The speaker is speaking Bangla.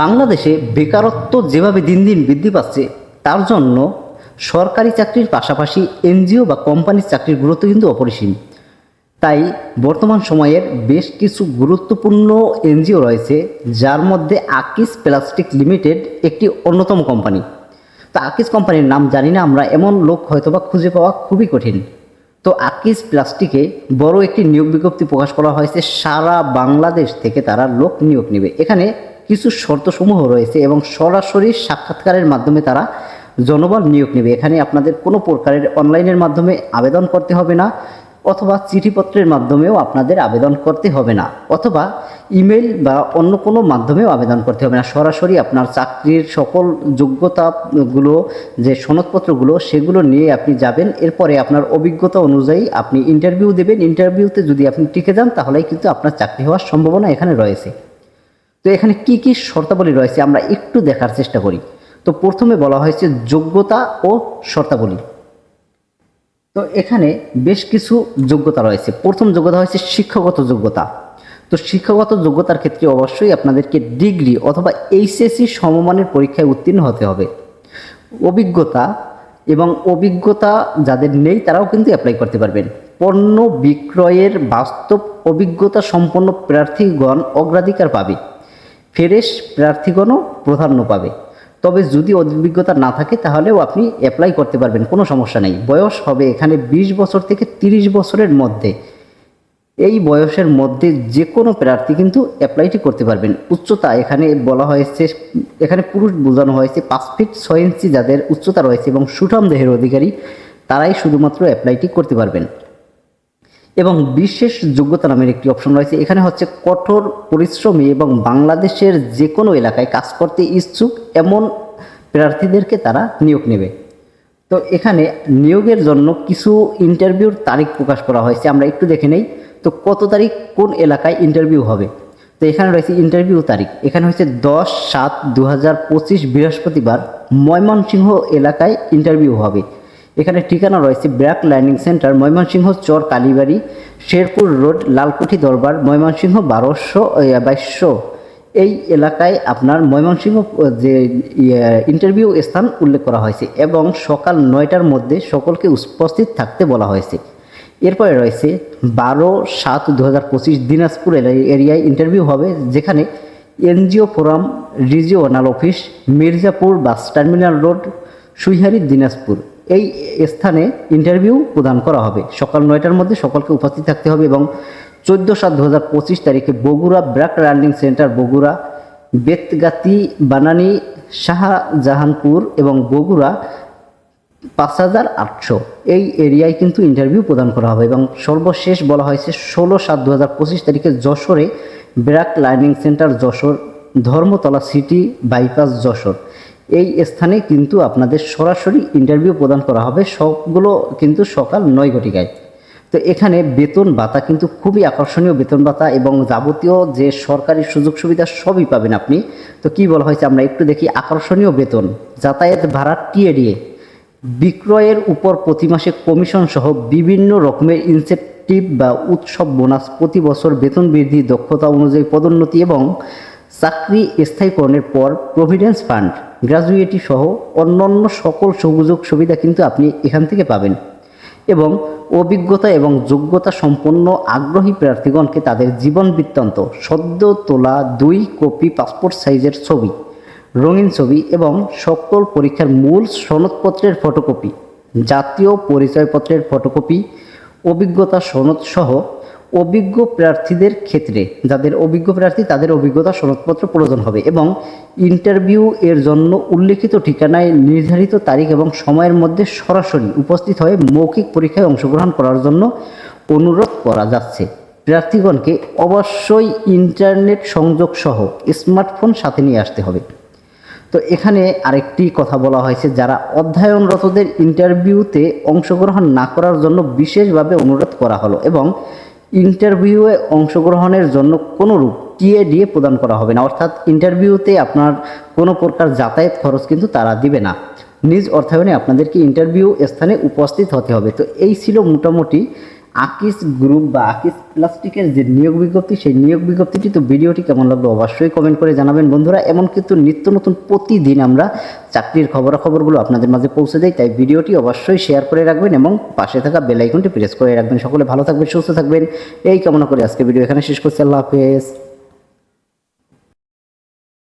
বাংলাদেশে বেকারত্ব যেভাবে দিন দিন বৃদ্ধি পাচ্ছে, তার জন্য সরকারি চাকরির পাশাপাশি এনজিও বা কোম্পানির চাকরির গুরুত্ব কিন্তু অপরিসীম। তাই বর্তমান সময়ের বেশ কিছু গুরুত্বপূর্ণ এনজিও রয়েছে, যার মধ্যে আকিস প্লাস্টিক লিমিটেড একটি অন্যতম কোম্পানি। তো আকিস কোম্পানির নাম জানি না, আমরা এমন লোক হয়তোবা খুঁজে পাওয়া খুবই কঠিন। তো আকিস প্লাস্টিকে বড় একটি নিয়োগ বিজ্ঞপ্তি প্রকাশ করা হয়েছে, সারা বাংলাদেশ থেকে তারা লোক নিয়োগ নেবে। এখানে কিছু শর্তসমূহ রয়েছে এবং সরাসরি সাক্ষাৎকারের মাধ্যমে তারা জনবল নিয়োগ নেবে। এখানে আপনাদের কোনো প্রকারের অনলাইনের মাধ্যমে আবেদন করতে হবে না, অথবা চিঠিপত্রের মাধ্যমেও আপনাদের আবেদন করতে হবে না, অথবা ইমেল বা অন্য কোনো মাধ্যমেও আবেদন করতে হবে না। সরাসরি আপনার চাকরির সকল যোগ্যতাগুলো, যে সনদপত্রগুলো, সেগুলো নিয়ে আপনি যাবেন। এরপরে আপনার অভিজ্ঞতা অনুযায়ী আপনি ইন্টারভিউ দেবেন। ইন্টারভিউতে যদি আপনি টিকে যান, তাহলেই কিন্তু আপনার চাকরি হওয়ার সম্ভাবনা এখানে রয়েছে। তো এখানে কি কি শর্তাবলী রয়েছে আমরা একটু দেখার চেষ্টা করি। তো প্রথমে বলা হয়েছে যোগ্যতা ও শর্তাবলী। তো এখানে বেশ কিছু যোগ্যতা রয়েছে। প্রথম যোগ্যতা হয়েছে শিক্ষাগত যোগ্যতা। তো শিক্ষাগত যোগ্যতার ক্ষেত্রে অবশ্যই আপনাদেরকে ডিগ্রি অথবা এইচএসসি সমমানের পরীক্ষায় উত্তীর্ণ হতে হবে। অভিজ্ঞতা এবং অভিজ্ঞতা যাদের নেই তারাও কিন্তু অ্যাপ্লাই করতে পারবেন। পণ্য বিক্রয়ের বাস্তব অভিজ্ঞতা সম্পন্ন প্রার্থীগণ অগ্রাধিকার পাবে। ফ্রেশ প্রার্থীগণও প্রাধান্য পাবে। তবে যদি অভিজ্ঞতা না থাকে, তাহলেও আপনি অ্যাপ্লাই করতে পারবেন, কোনো সমস্যা নেই। বয়স হবে এখানে ২০ বছর থেকে ৩০ বছরের মধ্যে। এই বয়সের মধ্যে যে কোনো প্রার্থী কিন্তু অ্যাপ্লাইটি করতে পারবেন। উচ্চতা এখানে বলা হয়েছে, এখানে পুরুষ বোঝানো হয়েছে পাঁচ ফিট ছয় ইঞ্চি যাদের উচ্চতা রয়েছে এবং সুঠাম দেহের অধিকারী, তারাই শুধুমাত্র অ্যাপ্লাইটি করতে পারবেন। এবং বিশেষ যোগ্যতা নামের একটি অপশন রয়েছে। এখানে হচ্ছে কঠোর পরিশ্রমী এবং বাংলাদেশের যে কোনো এলাকায় কাজ করতে ইচ্ছুক এমন প্রার্থীদেরকে তারা নিয়োগ নেবে। তো এখানে নিয়োগের জন্য কিছু ইন্টারভিউর তারিখ প্রকাশ করা হয়েছে। আমরা একটু দেখে নেই তো কত তারিখ কোন এলাকায় ইন্টারভিউ হবে। তো এখানে রয়েছে ইন্টারভিউ তারিখ। এখানে হচ্ছে দশ সাত দু হাজার পঁচিশ বৃহস্পতিবার ময়মনসিংহ এলাকায় ইন্টারভিউ হবে। এখানে ঠিকানা রয়েছে BRAC learning centre, Mymensingh Char Kalibari, Sherpur road, Lalkuthi Darbar, Mymensingh বারোশো বাইশশো। এই এলাকায় আপনার ময়মনসিংহ যে ইন্টারভিউ স্থান উল্লেখ করা হয়েছে এবং সকাল নয়টার মধ্যে সকলকে উপস্থিত থাকতে বলা হয়েছে। এরপরে রয়েছে বারো সাত দু হাজার পঁচিশ দিনাজপুর এরিয়ায় ইন্টারভিউ হবে, যেখানে NGO forum regional office Mirzapur bus terminal road, Suihari Dinajpur. এই স্থানে ইন্টারভিউ প্রদান করা হবে। সকাল নয়টার মধ্যে সকলকে উপস্থিত থাকতে হবে এবং চোদ্দ সাত দু হাজার পঁচিশ তারিখে বগুড়া ব্র্যাক লার্নিং সেন্টার, বগুড়া, বেতগাতি, বানানি, শাহজাহানপুর এবং বগুড়া পাঁচ হাজার আটশো। এই এরিয়ায় কিন্তু ইন্টারভিউ প্রদান করা হবে এবং সর্বশেষ বলা হয়েছে ষোলো সাত দু হাজার পঁচিশ তারিখে যশোরে BRAC learning centre, Jashore Dharmatala city bypass, Jashore. এই স্থানে কিন্তু আপনাদের সরাসরি ইন্টারভিউ প্রদান করা হবে। সবগুলো কিন্তু সকাল নয় ঘটিকায়। তো এখানে বেতন ভাতা কিন্তু খুবই আকর্ষণীয় বেতন ভাতা এবং যাবতীয় যে সরকারি সুযোগ সুবিধা সবই পাবেন আপনি। তো কি বলা হয়েছে আমরা একটু দেখি আকর্ষণীয় বেতন, যাতায়াত ভাড়া টিএডিএ, বিক্রয়ের উপর প্রতি মাসে কমিশন সহ বিভিন্ন রকমের ইনসেন্টিভ বা উৎসব বোনাস প্রতি বছর বেতন বৃদ্ধি, দক্ষতা অনুযায়ী পদোন্নতি এবং চাকরি স্থায়ীকরণের পর প্রভিডেন্স ফান্ড গ্র্যাজুয়েটি সহ অন্যান্য সকল সুযোগ সুবিধা কিন্তু আপনি এখান থেকে পাবেন এবং অভিজ্ঞতা এবং যোগ্যতা সম্পন্ন আগ্রহী প্রার্থীগণকে তাদের জীবন বৃত্তান্ত, সদ্য তোলা দুই কপি পাসপোর্ট সাইজের ছবি, রঙিন ছবি এবং সকল পরীক্ষার মূল সনদপত্রের ফটোকপি জাতীয় পরিচয়পত্রের ফটোকপি অভিজ্ঞতা সনদ সহ অভিজ্ঞ প্রার্থীদের ক্ষেত্রে, যাদের অভিজ্ঞ প্রার্থী তাদের অভিজ্ঞতা সনদপত্র প্রয়োজন হবে এবং ইন্টারভিউ এর জন্য উল্লেখিত ঠিকানায় নির্ধারিত তারিখ এবং সময়ের মধ্যে সরাসরি উপস্থিত হয়ে মৌখিক পরীক্ষায় অংশগ্রহণ করার জন্য অনুরোধ করা যাচ্ছে। প্রার্থীগণকে অবশ্যই ইন্টারনেট সংযোগ সহ স্মার্টফোন সাথে নিয়ে আসতে হবে। তো এখানে আরেকটি কথা বলা হয়েছে, যারা অধ্যয়নরতদের ইন্টারভিউতে অংশগ্রহণ না করার জন্য বিশেষভাবে অনুরোধ করা হলো এবং ইন্টারভিউয়ে অংশগ্রহণের জন্য কোনো রূপ টিএডিএ প্রদান করা হবে না। অর্থাৎ ইন্টারভিউতে আপনার কোনো প্রকার যাতায়াত খরচ কিন্তু তারা দিবে না। নিজ অর্থায়নে আপনাদেরকে ইন্টারভিউ স্থানে উপস্থিত হতে হবে। তো এই ছিল মোটামুটি আকিস গ্রুপ বা আকিস প্লাস্টিকের যে নিয়োগ বিজ্ঞপ্তি, সেই নিয়োগ বিজ্ঞপ্তিটি তো ভিডিওটি কেমন লাগল অবশ্যই কমেন্ট করে জানাবেন। বন্ধুরা, এমন কিন্তু নিত্য নতুন প্রতিদিন আমরা চাকরির খবরাখবরগুলো আপনাদের মাঝে পৌঁছে দেয় তাই ভিডিওটি অবশ্যই শেয়ার করে রাখবেন এবং পাশে থাকা বেলাইকনটি প্রেস করে রাখবেন। সকলে ভালো থাকবেন, সুস্থ থাকবেন। এই কামনা করে আজকে ভিডিও এখানে শেষ করছি। আল্লাহ হাফেজ।